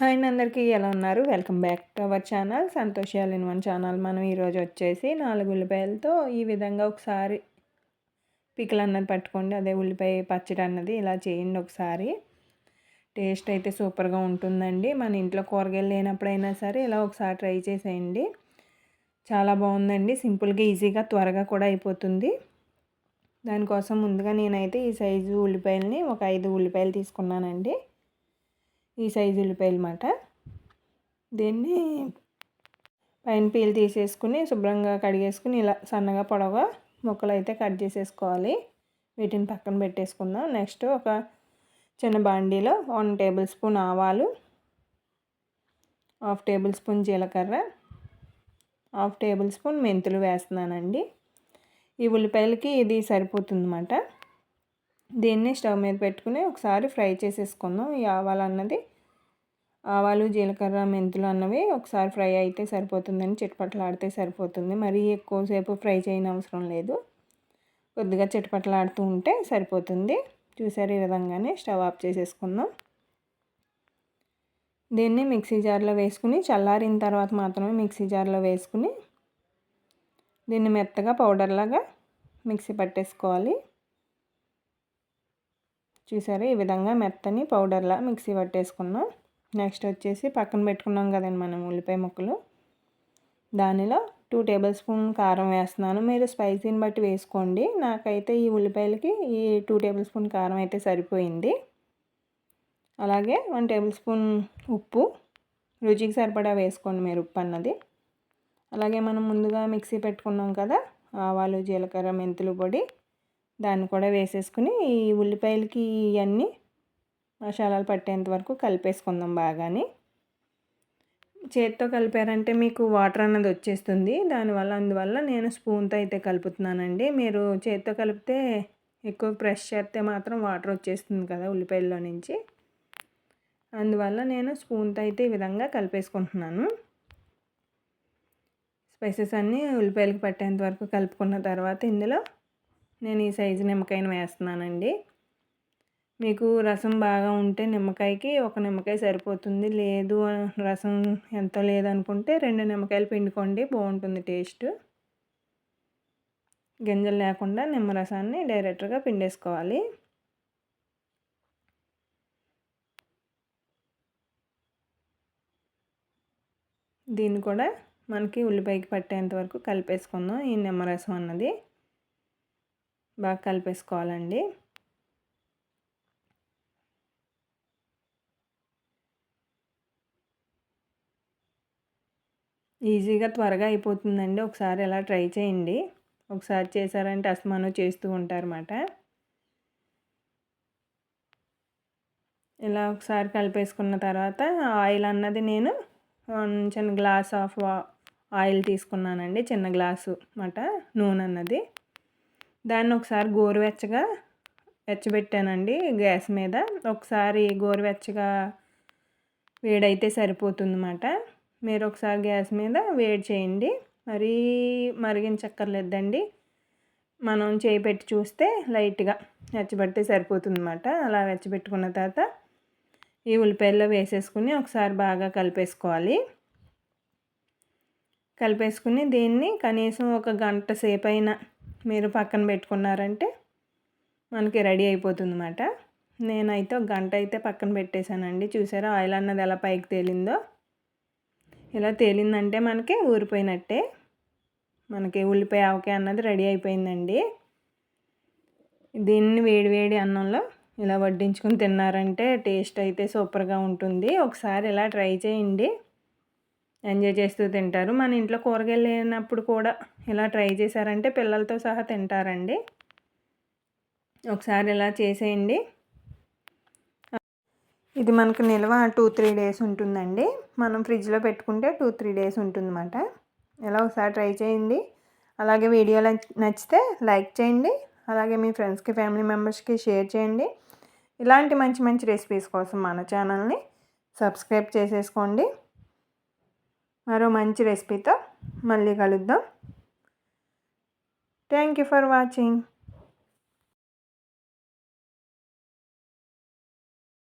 Hi అండి అందరికీ ఎలా ఉన్నారు? Welcome back to our channel. సంతోషాలు ఇన్ వన్ ఛానల్. మనం ఈరోజు వచ్చేసి నాలుగు ఉల్లిపాయలతో ఈ విధంగా ఒకసారి పికిల్ అన్నది పట్టుకోండి. అదే ఉల్లిపాయ పచ్చడి అన్నది ఇలా చేయండి ఒకసారి. టేస్ట్ అయితే సూపర్గా ఉంటుందండి. మన ఇంట్లో కూరగాయలు లేనప్పుడైనా సరే ఇలా ఒకసారి ట్రై చేసేయండి. చాలా బాగుందండి. సింపుల్గా ఈజీగా త్వరగా కూడా అయిపోతుంది. దానికోసం ముందుగా నేనైతే ఈ సైజు ఉల్లిపాయలని ఒక ఐదు ఉల్లిపాయలు తీసుకున్నానండి. ఈ సైజు ఉల్లిపాయలు అన్నమాట దీన్ని పైన పీల్ తీసేసుకుని శుభ్రంగా కడిగేసుకుని ఇలా సన్నగా పొడవుగా ముక్కలు అయితే కట్ చేసేసుకోవాలి. వీటిని పక్కన పెట్టేసుకుందాం. నెక్స్ట్ ఒక చిన్న బాండీలో వన్ టేబుల్ స్పూన్ ఆవాలు హాఫ్ టేబుల్ స్పూన్ జీలకర్ర హాఫ్ టేబుల్ స్పూన్ మెంతులు వేస్తున్నానండి. ఈ ఉల్లిపాయలకి ఇది సరిపోతుంది అన్నమాట దీన్ని స్టవ్ మీద పెట్టుకుని ఒకసారి ఫ్రై చేసేసుకుందాం. ఈ ఆవాలన్నది ఆవాలు జీలకర్ర మెంతులు అన్నవి ఒకసారి ఫ్రై అయితే సరిపోతుందని చిట్పట్లాడితే సరిపోతుంది. మరీ ఎక్కువసేపు ఫ్రై చేయని అవసరం లేదు. కొద్దిగా చిట్పట్లాడుతూ ఉంటే సరిపోతుంది. చూసారు ఈ విధంగానే స్టవ్ ఆఫ్ చేసేసుకుందాం. దీన్ని మిక్సీ జార్లో వేసుకుని చల్లారిన తర్వాత మాత్రమే మిక్సీ జార్లో వేసుకుని దీన్ని మెత్తగా పౌడర్లాగా మిక్సీ పట్టేసుకోవాలి. చూసారు ఈ విధంగా మెత్తని పౌడర్లా మిక్సీ పట్టేసుకున్నాం. నెక్స్ట్ వచ్చేసి పక్కన పెట్టుకున్నాం కదండి మనం ఉల్లిపాయ ముక్కలు. దానిలో టూ టేబుల్ స్పూన్ కారం వేస్తున్నాను. మీరు స్పైసీని బట్టి వేసుకోండి. నాకైతే ఈ ఉల్లిపాయలకి ఈ టూ టేబుల్ స్పూన్ కారం అయితే సరిపోయింది. అలాగే వన్ టేబుల్ స్పూన్ ఉప్పు. రుచికి సరిపడా వేసుకోండి మీరు ఉప్పు అన్నది. అలాగే మనం ముందుగా మిక్సీ పెట్టుకున్నాం కదా ఆవాలు జీలకర్ర మెంతులు పొడి దాన్ని కూడా వేసేసుకుని ఈ ఉల్లిపాయలకి ఇవన్నీ మసాలాలు పట్టేంత వరకు కలిపేసుకుందాం బాగానే. చేతితో కలిపారంటే మీకు వాటర్ అన్నది వచ్చేస్తుంది. దానివల్ల అందువల్ల నేను స్పూన్తో అయితే కలుపుతున్నానండి. మీరు చేత్తో కలిపితే ఎక్కువ ప్రెష్ చేస్తే మాత్రం వాటర్ వచ్చేస్తుంది కదా ఉల్లిపాయల్లో నుంచి. అందువల్ల నేను స్పూన్తో అయితే ఈ విధంగా కలిపేసుకుంటున్నాను. స్పైసెస్ అన్నీ ఉల్లిపాయలకు పట్టేంత వరకు కలుపుకున్న తర్వాత ఇందులో నేను ఈ సైజు నిమ్మకాయను వేస్తున్నానండి. మీకు రసం బాగా ఉంటే నిమ్మకాయకి ఒక నిమ్మకాయ సరిపోతుంది. లేదు రసం ఎంత లేదనుకుంటే రెండు నిమ్మకాయలు పిండుకోండి బాగుంటుంది టేస్ట్. గింజలు లేకుండా నిమ్మరసాన్ని డైరెక్ట్గా పిండేసుకోవాలి. దీన్ని కూడా మనకి ఉల్లిపాయకి పట్టేంత వరకు కలిపేసుకుందాం. ఈ నిమ్మరసం అన్నది బాగా కలిపేసుకోవాలండి. ఈజీగా త్వరగా అయిపోతుందండి. ఒకసారి ఎలా ట్రై చేయండి. ఒకసారి చేశారంటే అస్మాను చేస్తూ ఉంటారన్నమాట. ఇలా ఒకసారి కలిపేసుకున్న తర్వాత ఆయిల్ అన్నది నేను చిన్న గ్లాస్ ఆఫ్ ఆయిల్ తీసుకున్నానండి. చిన్న గ్లాసు అన్నమాట నూనె అన్నది. దాన్ని ఒకసారి గోరువెచ్చగా వెచ్చబెట్టానండి గ్యాస్ మీద. ఒకసారి గోరువెచ్చగా వేడైతే సరిపోతుంది అన్నమాట మీరు ఒకసారి గ్యాస్ మీద వేడి చేయండి. మరీ మరిగించక్కర్లేదండి. మనం చేయి పెట్టి చూస్తే లైట్గా వెచ్చబెడితే సరిపోతుందన్నమాట. అలా వెచ్చబెట్టుకున్న తర్వాత ఈ ఉల్లిపాయల్లో వేసేసుకుని ఒకసారి బాగా కలిపేసుకోవాలి. కలిపేసుకుని దీన్ని కనీసం ఒక గంట సేపు అయినా మీరు పక్కన పెట్టుకున్నారంటే మనకి రెడీ అయిపోతుంది అన్నమాట నేనైతే ఒక గంట అయితే పక్కన పెట్టేశానండి. చూసారా ఆయిల్ అన్నది ఎలా పైకి తేలిందో. ఇలా తేలిందంటే మనకి ఊరిపోయినట్టే. మనకి ఉల్లిపాయ ఆవకాయ అన్నది రెడీ అయిపోయిందండి. దీన్ని వేడివేడి అన్నంలో ఇలా వడ్డించుకుని తిన్నారంటే టేస్ట్ అయితే సూపర్గా ఉంటుంది. ఒకసారి ఇలా ట్రై చేయండి. ఎంజాయ్ చేస్తూ తింటారు. మన ఇంట్లో కూరగాయలు లేనప్పుడు కూడా ఇలా ట్రై చేశారంటే పిల్లలతో సహా తింటారండి. ఒకసారి ఇలా చేసేయండి. ఇది మనకు నిల్వ టూ త్రీ డేస్ ఉంటుందండి. మనం ఫ్రిడ్జ్లో పెట్టుకుంటే టూ త్రీ డేస్ ఉంటుందన్నమాట. ఇలా ఒకసారి ట్రై చేయండి. అలాగే వీడియో నచ్చితే లైక్ చేయండి. అలాగే మీ ఫ్రెండ్స్కి ఫ్యామిలీ మెంబర్స్కి షేర్ చేయండి. ఇలాంటి మంచి మంచి రెసిపీస్ కోసం మన ఛానల్ని సబ్స్క్రైబ్ చేసేసుకోండి. మరో మంచి రెసిపీతో మళ్ళీ కలుద్దాం. Thank you for watching.